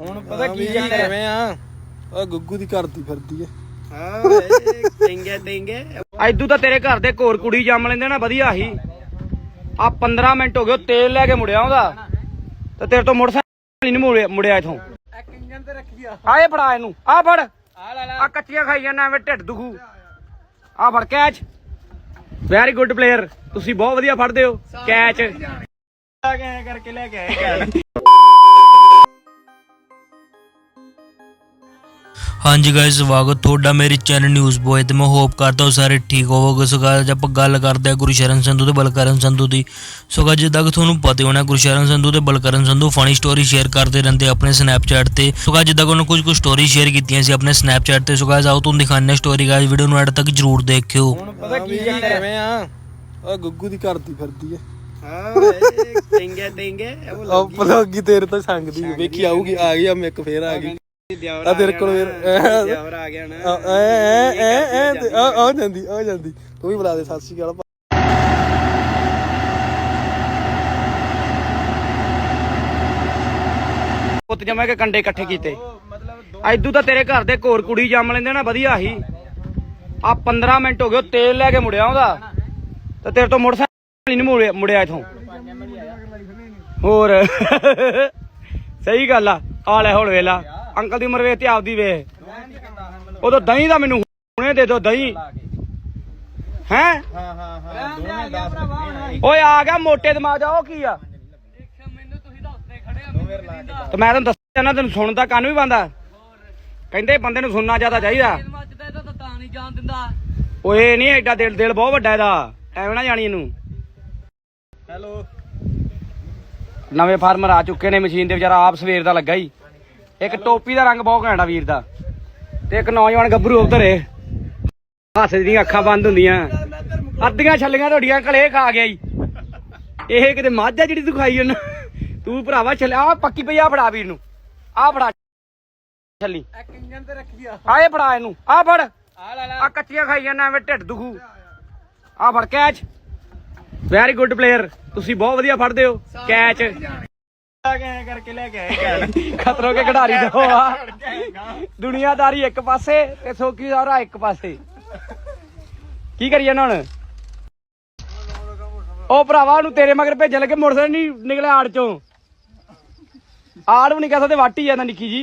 ਹੁਣ ਪਤਾ ਕੀ ਚੱਕਰ ਐਵੇਂ ਆ? ਆ ਗੁੱਗੂ ਦੀ ਕਰਦੀ ਫਿਰਦੀ ਐ। ਹਾਂ ਟਿੰਗੇ ਟਿੰਗੇ ਐਦੂ ਤਾਂ ਤੇਰੇ ਘਰ ਦੇ ਘੋਰ ਕੁੜੀ ਜੰਮ ਲੈਂਦੇ ਨਾ ਵਧੀਆ ਹੀ ਆ 15 ਮਿੰਟ ਹੋ ਗਏ ਉਹ ਤੇਲ ਲੈ ਕੇ ਮੁੜਿਆ ਉਹਦਾ। ਤੇ ਤੇਰੇ ਤੋਂ ਮੋਟਰਸਾਈਕਲ ਨਹੀਂ ਮੁੜਿਆ ਮੁੜਿਆ ਇਥੋਂ। ਇੱਕ ਇੰਜਨ ਤੇ ਰੱਖੀ ਆ। ਆ ਇਹ ਫੜਾ ਇਹਨੂੰ। ਆ ਫੜ। ਆ ਲੈ ਲੈ। ਆ ਕੱਚੀਆਂ ਖਾਈ ਜਾਂਦਾ ਐਵੇਂ ਢਿੱਡ ਦੁਖੂ। ਆ ਫੜ ਕੈਚ। ਵੈਰੀ ਗੁੱਡ ਪਲੇਅਰ ਤੁਸੀਂ ਬਹੁਤ ਵਧੀਆ ਫੜਦੇ ਹੋ। ਕੈਚ। ਆ ਕੇ ਐਂ ਕਰਕੇ ਲੈ ਕੇ ਆਏ ਹਾਂਜੀ ਗਾਇਸ ਸਵਾਗਤ ਤੁਹਾਡਾ ਮੇਰੇ ਚੈਨਲ ਨਿਊਜ਼ ਬੋਏ ਤੇ। ਮੈਂ ਹੋਪ ਕਰਦਾ ਹਾਂ ਸਾਰੇ ਠੀਕ ਹੋਵੋਗੇ। ਸੋ ਅੱਜ ਆਪਾਂ ਗੱਲ ਕਰਦੇ ਹਾਂ ਗੁਰਸ਼ਰਨ ਸੰਧੂ ਤੇ ਬਲਕਰਨ ਸੰਧੂ ਦੀ। ਸੋ guys, ਜਿੱਦਾਂ ਕਿ ਤੁਹਾਨੂੰ ਪਤਾ ਹੋਣਾ ਗੁਰਸ਼ਰਨ ਸੰਧੂ ਤੇ Balkaran Sandhu funny story share ਕਰਦੇ ਰਹਿੰਦੇ ਆਪਣੇ ਸਨੈਪਚੈਟ ਤੇ। ਸੋ guys, ਜਿੱਦਾਂ ਕਿ ਉਹਨਾਂ ਕੁਝ ਕੁ ਸਟੋਰੀ ਸ਼ੇਅਰ ਕੀਤੀਆਂ ਸੀ ਆਪਣੇ ਸਨੈਪਚੈਟ ਤੇ। ਸੋ guys, ਆਓ ਤੁਹਾਨੂੰ ਦਿਖਾਉਂਦੇ ਸਟੋਰੀ ਗਾਇਸ ਵੀਡੀਓ ਨੂੰ ਐਡ ਤੱਕ ਜਰੂਰ ਦੇਖਿਓ। ਹੁਣ ਪਤਾ ਕੀ ਚੱਕਰ ਐਵੇਂ ਆ? ਆ ਗੁੱਗੂ ਦੀ ਕਰਦੀ ਫਿਰਦੀ ਐ ਹਾਂ ਟਿੰਗੇ ਟਿੰਗੇ ਉਹ ਆ ਪਲੋਗੀ ਤੇਰੇ ਤੋਂ ਸੰਗਦੀ। ਵੇਖੀ ਆਊਗੀ ਆ ਗਈ ਆ ਮੈਂ ਇੱਕ ਫੇਰ ਆ ਗਈ। ਆ ਤੇਰੇ ਕੋਲ ਫੇਰ ਦਿਆਵਰ ਆ ਗਿਆ ਨਾ। ਐ ਐ ਐ ਐ ਤੇ ਆ ਆ ਜਾਂਦੀ ਆ ਜਾਂਦੀ ਤੂੰ ਵੀ ਬੁਲਾ ਦੇ ਸਤਿ ਸ਼੍ਰੀ ਅਕਾਲ। ਪੁੱਤ ਜਮਾ ਕੇ ਕੰਡੇ ਇਕੱਠੇ ਕੀਤੇ। ਐਦੂ ਤਾਂ ਤੇਰੇ ਘਰ ਦੇ ਘੋਰ ਕੁੜੀ ਜੰਮ ਲੈਂਦੇ ਨਾ ਵਧੀਆ ਹੀ ਆ 15 ਮਿੰਟ ਹੋ ਗਏ ਤੇਲ ਲੈ ਕੇ ਮੁੜਿਆ ਉਹਦਾ। ਤੇ ਤੇਰੇ ਤੋਂ ਮੋਟਰਸਾਈਕਲ ਨਹੀਂ ਮੁੜਿਆ ਮੁੜਿਆ ਇਥੋਂ। ਹੋਰ। ਸਹੀ ਗੱਲ ਆ। ਆ ਲੈ ਹੁਣ ਵੇਲਾ। ਅੰਕਲ ਦੀ ਉਮਰ ਵੇਖ ਤੇ ਆਪਦੀ ਵੇਖ। ਉਦੋਂ ਦਹੀਂ ਦਾ ਮੈਨੂੰ ਹੁਣੇ ਦੇ ਦੋ ਦਹੀਂ। ਹੈ? ਹਾਂ ਹਾਂ ਹਾਂ ਦੋਵੇਂ 10 ਓਏ ਆ ਗਿਆ ਮੋਟੇ ਦਿਮਾਗ ਦਾ ਉਹ ਕੀ ਆ? ਤੇ ਮੈਂ ਤੈਨੂੰ ਦੱਸਿਆ ਨਾ ਤੈਨੂੰ ਸੁਣਨ ਦਾ ਕੰਨ ਵੀ ਬੰਦਾ ਕਹਿੰਦੇ ਬੰਦੇ ਨੂੰ ਸੁਣਨਾ ਜ਼ਿਆਦਾ ਚਾਹੀਦਾ। ਓਏ ਨਹੀਂ ਐਡਾ ਦਿਲ ਦਿਲ ਬਹੁਤ ਵੱਡਾ ਇਹਦਾ। ਐਵੇਂ ਨਾ ਜਾਣੀ ਇਹਨੂੰ। ਹੈਲੋ। ਨਵੇਂ ਫਾਰਮਰ ਆ ਚੁੱਕੇ ਨੇ ਮਸ਼ੀਨ ਦੇ ਵਿਚਾਰਾ ਆਪ ਸਵੇਰ ਦਾ ਲੱਗਾ ਹੀ। ਇੱਕ ਟੋਪੀ ਦਾ ਰੰਗ ਬਹੁਤ ਘੈਂਟਾ ਵੀਰ ਦਾ। ਤੇ ਇੱਕ ਨੌਜਵਾਨ ਗੱਭਰੂ ਉਧਰ ਏ। ਦੀਆਂ ਅੱਖਾਂ ਬੰਦ ਹੁੰਦੀਆਂ। ਅੱਧੀਆਂ ਛੱਲੀਆਂ ਤੁਹਾਡੀਆਂ ਕਲੇ ਖਾ ਗਿਆ ਈ ਇਹ ਕਿਤੇ ਮੱਝ ਆ ਜਿਹੜੀ ਤੂੰ ਖਾਈ ਉਹਨਾਂ? ਤੂੰ ਭਰਾਵਾ ਛੱਲ ਆ ਪੱਕੀ ਪਈ ਆ ਫੜਾ ਵੀਰ ਨੂੰ। ਆ ਫੜਾ। ਛੱਲੀ। ਇੱਕ ਇੰਜਨ ਤੇ ਰੱਖੀ ਆ ਆ ਫੜਾ ਇਹਨੂੰ। ਆ ਫੜ। ਆ ਲੈ ਲੈ ਆ ਕੱਚੀਆਂ ਖਾਈ ਜਾਂਦਾ ਐਵੇਂ ਢਿੱਡ ਦੁਖੂ। ਆ ਫੜ, ਕੈਚ। ਵੈਰੀ ਗੁੱਡ ਪਲੇਅਰ ਤੁਸੀਂ ਬਹੁਤ ਵਧੀਆ ਫੜਦੇ ਹੋ। ਕੈਚ। ਆ ਕੇ ਐਂ ਕਰਕੇ ਲੈ ਕੇ ਆਏ ਘਰ? ਖਤਰੋਂ ਕੇ ਖਿਡਾਰੀ ਦੋ ਆ। ਦੁਨੀਆਦਾਰੀ ਇੱਕ ਪਾਸੇ ਤੇ ਸੋਕੀ ਸਾਰਾ ਇੱਕ ਪਾਸੇ। ਕੀ ਕਰੀਏ ਨਾ ਹੁਣ? ਉਹ ਭਰਾਵਾ ਨੂੰ ਤੇਰੇ ਮਗਰ ਭੇਜਣ ਲੱਗੇ ਮੋਟਰਸਾਈਕਲ ਨਹੀਂ ਨਿਕਲਿਆ ਆੜ ਚੋਂ। ਆੜ ਵੀ ਨਹੀਂ ਕਹਿ ਸਕਦੇ ਵਾਟੀ ਜਾਂਦਾ ਨਿੱਕੀ ਜੀ।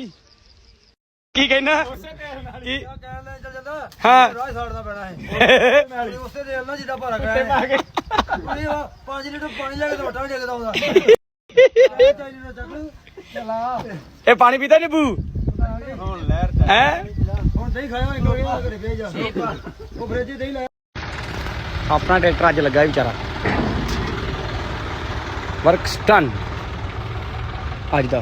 ਕੀ ਕਹਿਣਾ ਕੀ ਹਾਂ। ਰਾਹ ਛੱਡਦਾ ਪੈਣਾ ਹੈ। ਉਸੇ ਦੇ ਨਾ ਜਿੱਦਾਂ ਭਾਰਾ ਕਰਾਇਆ 5 ਲੀਟਰ ਪਾਣੀ ਲੈ ਕੇ ਤੁਹਾਡਾ ਵੀ ਜਗਦਾ ਹੁੰਦਾ ਚਲਾ ਇਹ ਪਾਣੀ ਪੀਤਾ ਨਿੱਬੂ? ਹੁਣ ਲਹਿਰ ਹੈ? ਹੁਣ ਦਹੀਂ ਖਾਇਆ ਇੱਕ ਵਾਰੀ ਘਰੇ ਭੇਜ ਜਾ। ਉਹ ਫ੍ਰਿਜ ਦਹੀਂ ਲੈ ਆਪਣਾ ਟਰੈਕਟਰ ਅੱਜ ਲੱਗਾ ਵਿਚਾਰਾ। ਵਰਕਸ ਡਨ ਅੱਜ ਦਾ।